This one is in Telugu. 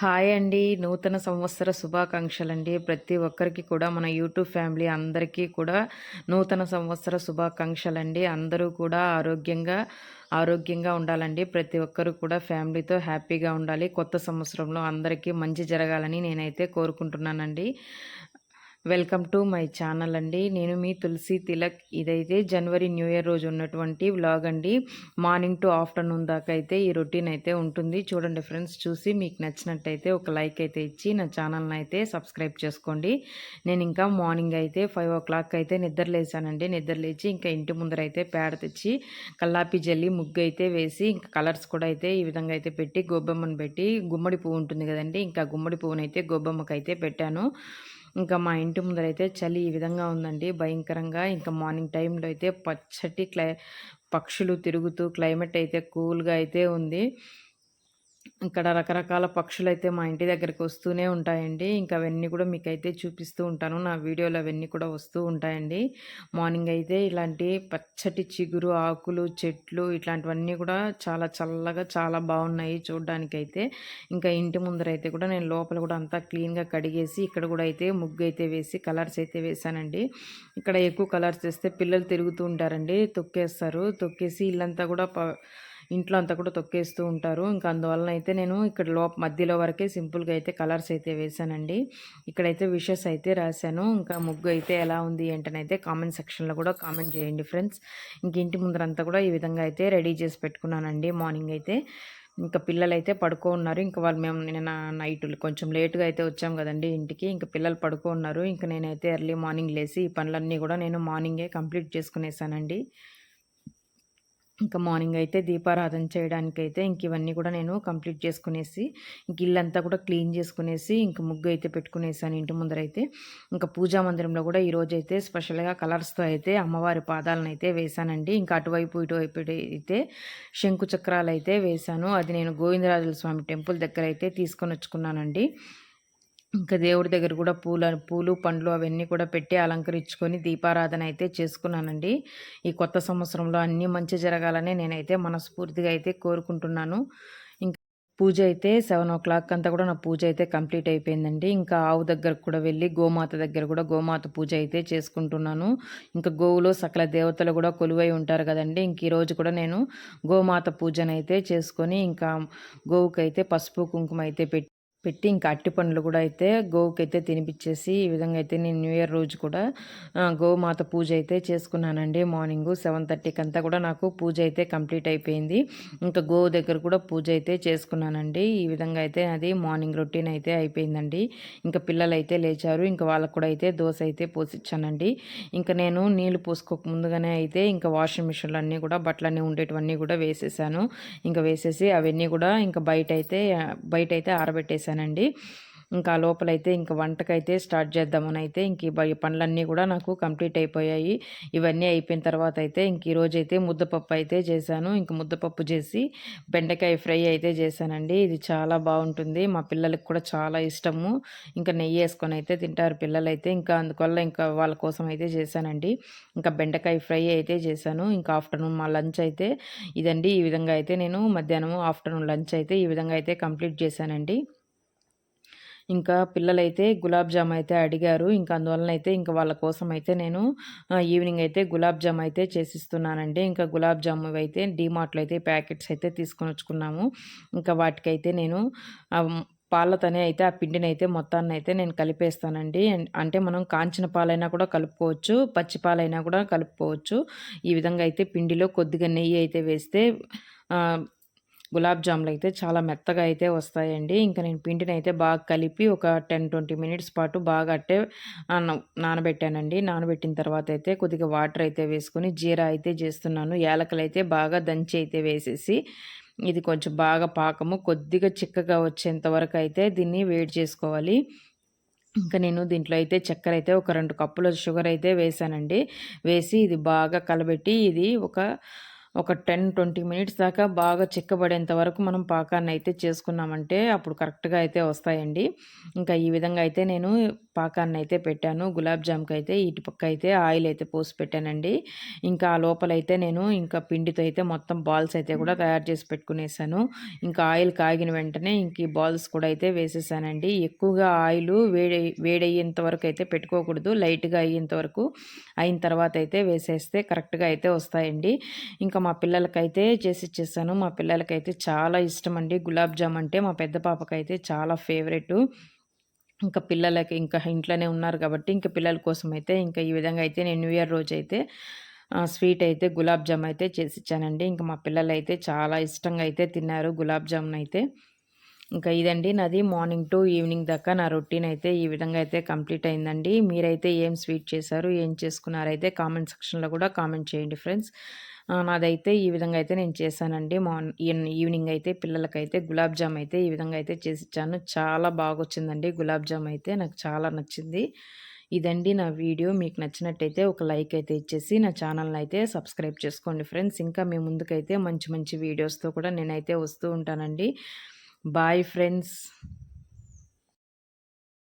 హాయ్ అండి. నూతన సంవత్సర శుభాకాంక్షలండి. ప్రతి ఒక్కరికి కూడా మన యూట్యూబ్ ఫ్యామిలీ అందరికీ కూడా నూతన సంవత్సర శుభాకాంక్షలండి. అందరూ కూడా ఆరోగ్యంగా ఆరోగ్యంగా ఉండాలండి. ప్రతి ఒక్కరు కూడా ఫ్యామిలీతో హ్యాపీగా ఉండాలి. కొత్త సంవత్సరంలో అందరికీ మంచి జరగాలని నేనైతే కోరుకుంటున్నానండి. వెల్కమ్ టు మై ఛానల్ అండి. నేను మీ తులసి తిలక్. ఇదైతే జనవరి న్యూ ఇయర్ రోజు ఉన్నటువంటి వ్లాగ్ అండి. మార్నింగ్ టు ఆఫ్టర్నూన్ దాకా అయితే ఈ రొటీన్ అయితే ఉంటుంది. చూడండి ఫ్రెండ్స్ చూసి మీకు నచ్చినట్టయితే ఒక లైక్ అయితే ఇచ్చి నా ఛానల్ని అయితే సబ్స్క్రైబ్ చేసుకోండి. నేను ఇంకా మార్నింగ్ అయితే ఫైవ్ ఓ క్లాక్ అయితే నిద్రలేసానండి నిద్రలేచి ఇంకా ఇంటి ముందర అయితే పేడ తెచ్చి కల్లాపి జల్లి ముగ్గు అయితే వేసి ఇంకా కలర్స్ కూడా అయితే ఈ విధంగా అయితే పెట్టి గొబ్బమ్మను పెట్టి గుమ్మడి పువ్వు ఉంటుంది కదండి. ఇంకా గుమ్మడి పువ్వునైతే గొబ్బమ్మకైతే పెట్టాను. ఇంకా మా ఇంటి ముందరైతే చలి ఈ విధంగా ఉందండి. భయంకరంగా ఇంకా మార్నింగ్ టైంలో అయితే పచ్చటి క్లై పక్షులు తిరుగుతూ క్లైమేట్ అయితే కూల్గా అయితే ఉంది. ఇక్కడ రకరకాల పక్షులు అయితే మా ఇంటి దగ్గరికి వస్తూనే ఉంటాయండి. ఇంకా అవన్నీ కూడా మీకు అయితే చూపిస్తూ ఉంటాను. నా వీడియోలు అవన్నీ కూడా వస్తూ ఉంటాయండి. మార్నింగ్ అయితే ఇలాంటి పచ్చటి చిగురు ఆకులు చెట్లు ఇట్లాంటివన్నీ కూడా చాలా చల్లగా చాలా బాగున్నాయి చూడడానికైతే. ఇంకా ఇంటి ముందర అయితే కూడా నేను లోపల కూడా అంతా క్లీన్గా కడిగేసి ఇక్కడ కూడా అయితే ముగ్గు అయితే వేసి కలర్స్ అయితే వేసానండి ఇక్కడ ఎక్కువ కలర్స్ వేస్తే పిల్లలు తిరుగుతూ ఉంటారండి. తొక్కేస్తారు. తొక్కేసి ఇల్లంతా కూడా ఇంట్లో అంతా కూడా తొక్కేస్తూ ఉంటారు. ఇంకా అందువలన అయితే నేను ఇక్కడ లోప మధ్యలో వరకే సింపుల్గా అయితే కలర్స్ అయితే వేసానండి ఇక్కడైతే విషెస్ అయితే రాశాను. ఇంకా ముగ్గు అయితే ఎలా ఉంది ఏంటనైతే కామెంట్ సెక్షన్లో కూడా కామెంట్ చేయండి ఫ్రెండ్స్. ఇంక ఇంటి ముందరంతా కూడా ఈ విధంగా అయితే రెడీ చేసి పెట్టుకున్నానండి మార్నింగ్ అయితే. ఇంకా పిల్లలు అయితే పడుకో ఉన్నారు. ఇంకా వాళ్ళు మేము నిన్న నైట్ కొంచెం లేటుగా అయితే వచ్చాం కదండి ఇంటికి. ఇంకా పిల్లలు పడుకో ఉన్నారు. ఇంకా నేనైతే ఎర్లీ మార్నింగ్ లేసి ఈ పనులన్నీ కూడా నేను మార్నింగే కంప్లీట్ చేసుకునేసానండి. ఇంకా మార్నింగ్ అయితే దీపారాధన చేయడానికైతే ఇంక ఇవన్నీ కూడా నేను కంప్లీట్ చేసుకునేసి ఇంక ఇల్లంతా కూడా క్లీన్ చేసుకునేసి ఇంక ముగ్గు అయితే పెట్టుకునేసాను ఇంటి ముందరైతే ఇంకా పూజా మందిరంలో కూడా ఈరోజు అయితే స్పెషల్గా కలర్స్తో అయితే అమ్మవారి పాదాలను అయితే వేశానండి. ఇంకా అటువైపు ఇటువైపు అయితే శంకు చక్రాలు అయితే వేశాను. అది నేను గోవిందరాజుల స్వామి టెంపుల్ దగ్గర అయితే తీసుకొని వచ్చుకున్నానండి. ఇంకా దేవుడి దగ్గర కూడా పూల పూలు పండ్లు అవన్నీ కూడా పెట్టి అలంకరించుకొని దీపారాధన అయితే చేసుకున్నానండి. ఈ కొత్త సంవత్సరంలో అన్నీ మంచి జరగాలని నేనైతే మనస్ఫూర్తిగా అయితే కోరుకుంటున్నాను. ఇంకా పూజ అయితే సెవెన్ ఓ క్లాక్ అంతా కూడా నా పూజ అయితే కంప్లీట్ అయిపోయిందండి. ఇంకా ఆవు దగ్గరకు కూడా వెళ్ళి గోమాత దగ్గర కూడా గోమాత పూజ అయితే చేసుకుంటున్నాను. ఇంకా గోవులో సకల దేవతలు కూడా కొలువై ఉంటారు కదండి. ఇంక ఈరోజు కూడా నేను గోమాత పూజనైతే చేసుకొని ఇంకా గోవుకైతే పసుపు కుంకుమ అయితే పెట్టి పెట్టి ఇంకా అట్టి పండ్లు కూడా అయితే గోవుకి అయితే తినిపించేసి ఈ విధంగా అయితే నేను న్యూ ఇయర్ రోజు కూడా గోమాత పూజ అయితే చేసుకున్నానండి. మార్నింగ్ సెవెన్ థర్టీకి అంతా కూడా నాకు పూజ అయితే కంప్లీట్ అయిపోయింది. ఇంకా గోవు దగ్గర కూడా పూజ అయితే చేసుకున్నానండి. ఈ విధంగా అయితే అది మార్నింగ్ రొటీన్ అయితే అయిపోయిందండి. ఇంకా పిల్లలు అయితే లేచారు. ఇంకా వాళ్ళకు కూడా అయితే దోశ అయితే పోసిచ్చానండి. ఇంకా నేను నీళ్ళు పోసుకోక ముందుగానే అయితే ఇంకా వాషింగ్ మిషన్లు అన్నీ కూడా బట్టలన్నీ ఉండేటివన్నీ కూడా వేసేసాను. ఇంకా వేసేసి అవన్నీ కూడా ఇంకా బయట అయితే బయట అయితే ఆరబెట్టేసాను చేశానండి. ఇంకా లోపలైతే ఇంకా వంటకైతే స్టార్ట్ చేద్దామని అయితే ఇంక ఈ పనులన్నీ కూడా నాకు కంప్లీట్ అయిపోయాయి. ఇవన్నీ అయిపోయిన తర్వాత అయితే ఇంక ఈరోజు అయితే ముద్దపప్పు అయితే చేశాను. ఇంక ముద్దపప్పు చేసి బెండకాయ ఫ్రై అయితే చేశానండి. ఇది చాలా బాగుంటుంది. మా పిల్లలకి కూడా చాలా ఇష్టము. ఇంకా నెయ్యి వేసుకొని అయితే తింటారు పిల్లలైతే. ఇంకా అందువల్ల ఇంకా వాళ్ళ కోసం అయితే చేశానండి. ఇంకా బెండకాయ ఫ్రై అయితే చేశాను. ఇంకా ఆఫ్టర్నూన్ మా లంచ్ అయితే ఇదండి. ఈ విధంగా అయితే నేను మధ్యాహ్నం ఆఫ్టర్నూన్ లంచ్ అయితే ఈ విధంగా అయితే కంప్లీట్ చేశానండి. ఇంకా పిల్లలైతే గులాబ్ జామ్ అయితే అడిగారు. ఇంకా అందువలన అయితే ఇంకా వాళ్ళ కోసం అయితే నేను ఈవినింగ్ అయితే గులాబ్ జామ్ అయితే చేసిస్తున్నానండి. ఇంకా గులాబ్ జామ్ అయితే డీమార్ట్లో అయితే ప్యాకెట్స్ అయితే తీసుకొని వచ్చుకున్నాము. ఇంకా వాటికైతే నేను పాలతోనే అయితే ఆ పిండిని అయితే మొత్తాన్ని అయితే నేను కలిపేస్తానండి. అంటే మనం కాంచిన పాలైనా కూడా కలుపుకోవచ్చు పచ్చి పాలైనా కూడా కలుపుకోవచ్చు. ఈ విధంగా అయితే పిండిలో కొద్దిగా నెయ్యి అయితే వేస్తే గులాబ్ జాములు అయితే చాలా మెత్తగా అయితే వస్తాయండి. ఇంకా నేను పిండిని అయితే బాగా కలిపి ఒక టెన్ ట్వంటీ మినిట్స్ పాటు బాగా అట్టే నానబెట్టానండి. నానబెట్టిన తర్వాత అయితే కొద్దిగా వాటర్ అయితే వేసుకొని జీరా అయితే చేస్తున్నాను. యాలకలు అయితే బాగా దంచి అయితే వేసేసి ఇది కొంచెం బాగా పాకము కొద్దిగా చిక్కగా వచ్చేంత వరకు అయితే దీన్ని వేడి చేసుకోవాలి. ఇంకా నేను దీంట్లో అయితే చక్కెర అయితే ఒక రెండు కప్పుల షుగర్ అయితే వేసానండి. వేసి ఇది బాగా కలబెట్టి ఇది ఒక ఒక టెన్ ట్వంటీ మినిట్స్ దాకా బాగా చిక్కబడేంత వరకు మనం పాకాన్ని అయితే చేసుకున్నామంటే అప్పుడు కరెక్ట్గా అయితే వస్తాయండి. ఇంకా ఈ విధంగా అయితే నేను పాకాన్ని అయితే పెట్టాను. గులాబ్ జామ్కి అయితే ఇటు పక్క అయితే ఆయిల్ అయితే పోసి పెట్టానండి. ఇంకా ఆ లోపలైతే నేను ఇంకా పిండితో అయితే మొత్తం బాల్స్ అయితే కూడా తయారు చేసి పెట్టుకునేసాను. ఇంకా ఆయిల్ కాగిన వెంటనే ఇంక ఈ బాల్స్ కూడా అయితే వేసేసానండి. ఎక్కువగా ఆయిల్ వేడి వేడయ్యేంత వరకు అయితే పెట్టుకోకూడదు. లైట్గా అయ్యేంత వరకు అయిన తర్వాత అయితే వేసేస్తే కరెక్ట్గా అయితే వస్తాయండి. ఇంకా మా పిల్లలకైతే చేసి ఇచ్చేసాను. మా పిల్లలకైతే చాలా ఇష్టం అండి గులాబ్ జామ్ అంటే మా పెద్ద పాపకైతే చాలా ఫేవరెట్. ఇంకా పిల్లలకి ఇంకా ఇంట్లోనే ఉన్నారు కాబట్టి ఇంకా పిల్లల కోసం అయితే ఇంకా ఈ విధంగా అయితే నేను న్యూ ఇయర్ రోజు అయితే స్వీట్ అయితే గులాబ్ జామ్ అయితే చేసి ఇచ్చానండి. ఇంకా మా పిల్లలు అయితే చాలా ఇష్టంగా అయితే తిన్నారు గులాబ్ జామున్ అయితే. ఇంకా ఇదండి నాది మార్నింగ్ టు ఈవినింగ్ దాకా నా రొటీన్ అయితే ఈ విధంగా అయితే కంప్లీట్ అయిందండి. మీరైతే ఏం స్వీట్ చేశారు ఏం చేసుకున్నారైతే కామెంట్ సెక్షన్లో కూడా కామెంట్ చేయండి ఫ్రెండ్స్. నాదైతే ఈ విధంగా అయితే నేను చేశానండి. మార్నింగ్ ఈవినింగ్ అయితే పిల్లలకైతే గులాబ్ జామ్ అయితే ఈ విధంగా అయితే చేసి ఇచ్చాను చాలా బాగా వచ్చిందండి గులాబ్ జామ్ అయితే నాకు చాలా నచ్చింది. ఇదండి నా వీడియో. మీకు నచ్చినట్టయితే ఒక లైక్ అయితే ఇచ్చేసి నా ఛానల్ని అయితే సబ్స్క్రైబ్ చేసుకోండి ఫ్రెండ్స్. ఇంకా మీ ముందుకైతే మంచి మంచి వీడియోస్తో కూడా నేనైతే వస్తూ ఉంటానండి. Bye friends.